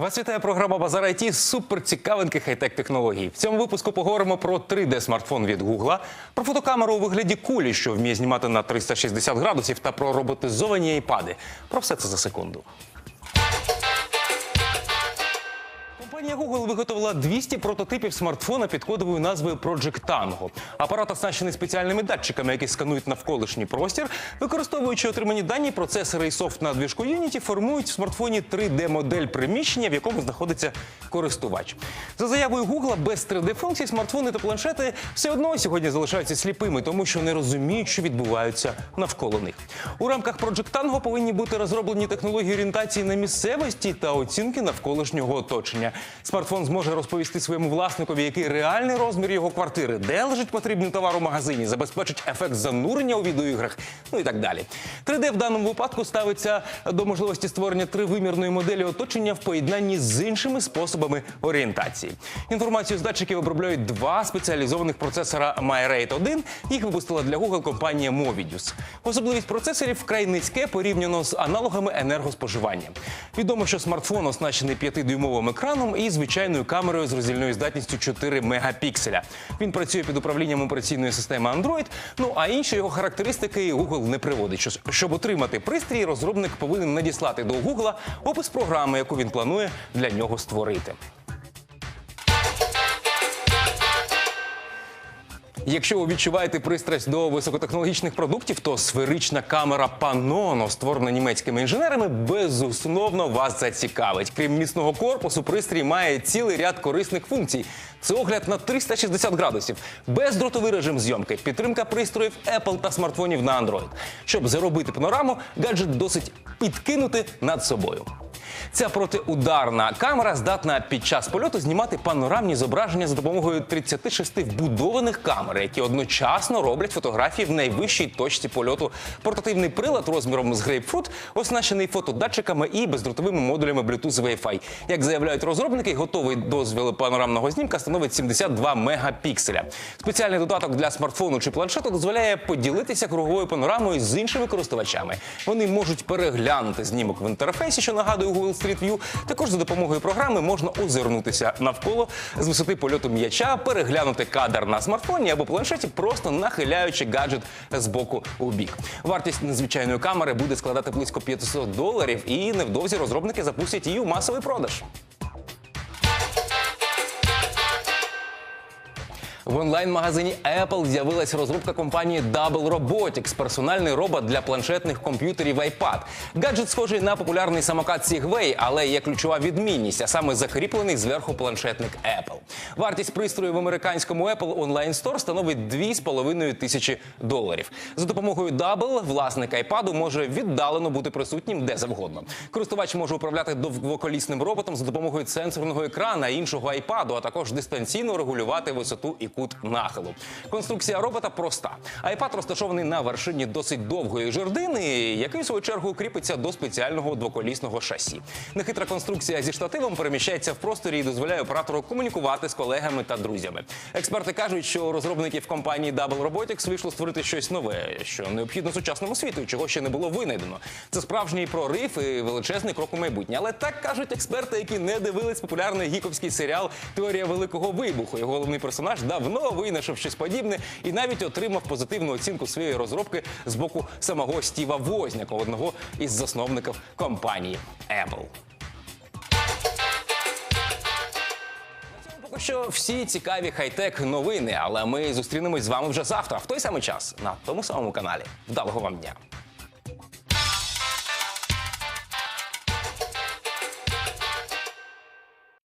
Вас вітає програма Базар IT з суперцікавинки хай-тек технологій. В цьому випуску поговоримо про 3D смартфон від Google, про фотокамеру у вигляді кулі, що вміє знімати на 360 градусів, та про роботизовані айпади. Про все це за секунду. Компанія Google виготовила 200 прототипів смартфона під кодовою назвою Project Tango. Апарат оснащений спеціальними датчиками, які сканують навколишній простір. Використовуючи отримані дані, процесори і софт на двіжку Unity формують в смартфоні 3D-модель приміщення, в якому знаходиться користувач. За заявою Google, без 3D-функцій смартфони та планшети все одно сьогодні залишаються сліпими, тому що не розуміють, що відбувається навколо них. У рамках Project Tango повинні бути розроблені технології орієнтації на місцевості та оцінки навколишнього оточення. Смартфон зможе розповісти своєму власникові, який реальний розмір його квартири, де лежить потрібний товар у магазині, забезпечить ефект занурення у відеоіграх, ну і так далі. 3D в даному випадку ставиться до можливості створення тривимірної моделі оточення в поєднанні з іншими способами орієнтації. Інформацію з датчиків обробляють два спеціалізованих процесора MyRate 1. Їх випустила для Google компанія Movidius. Особливість процесорів вкрай низьке порівняно з аналогами енергоспоживання. Відомо, що смартфон оснащений 5-дюймовим екраном і звичайною камерою з роздільною здатністю 4 мегапікселя. Він працює під управлінням операційної системи Android. Ну а інші його характеристики Google не приводить. Щоб отримати пристрій, розробник повинен надіслати до Google опис програми, яку він планує для нього створити. Якщо ви відчуваєте пристрасть до високотехнологічних продуктів, то сферична камера Panono, створена німецькими інженерами, безусловно вас зацікавить. Крім міцного корпусу, пристрій має цілий ряд корисних функцій. Це огляд на 360 градусів, бездротовий режим зйомки, підтримка пристроїв Apple та смартфонів на Android. Щоб заробити панораму, гаджет досить підкинути над собою. Ця протиударна камера здатна під час польоту знімати панорамні зображення за допомогою 36 вбудованих камер, які одночасно роблять фотографії в найвищій точці польоту. Портативний прилад розміром з грейпфрут оснащений фотодатчиками і бездротовими модулями Bluetooth Wi-Fi. Як заявляють розробники, готовий дозвіл панорамного знімка становить 72 мегапікселя. Спеціальний додаток для смартфону чи планшету дозволяє поділитися круговою панорамою з іншими користувачами. Вони можуть переглянути знімок в інтерфейсі, що нагадує Google Street View. Також за допомогою програми можна озирнутися навколо з висоти польоту м'яча, переглянути кадр на смартфоні або планшеті, просто нахиляючи гаджет з боку у бік. Вартість незвичайної камери буде складати близько 500 доларів, і невдовзі розробники запустять її у масовий продаж. В онлайн-магазині Apple з'явилась розробка компанії Double Robotics – персональний робот для планшетних комп'ютерів iPad. Гаджет схожий на популярний самокат Segway, але є ключова відмінність, а саме закріплений зверху планшетник Apple. Вартість пристрою в американському Apple онлайн Store становить 2,5 тисячі доларів. За допомогою Double власник iPad може віддалено бути присутнім де завгодно. Користувач може управляти довгоколісним роботом за допомогою сенсорного екрана іншого iPad, а також дистанційно регулювати висоту і кут нахилу. Конструкція робота проста. iPad розташований на вершині досить довгої жердини, який в свою чергу кріпиться до спеціального двоколісного шасі. Нехитра конструкція зі штативом переміщається в просторі і дозволяє оператору комунікувати з колегами та друзями. Експерти кажуть, що розробників компанії Double Robotics вийшло створити щось нове, що необхідно сучасному світу, чого ще не було винайдено. Це справжній прорив і величезний крок у майбутнє. Але так кажуть експерти, які не дивились популярний гіковський серіал Теорія великого вибуху. Його головний персонаж давно винайшов щось подібне і навіть отримав позитивну оцінку своєї розробки з боку самого Стіва Возняка, одного із засновників компанії Apple. Що всі цікаві хай-тек новини, але ми зустрінемось з вами вже завтра, в той самий час, на тому самому каналі. Вдалого вам дня!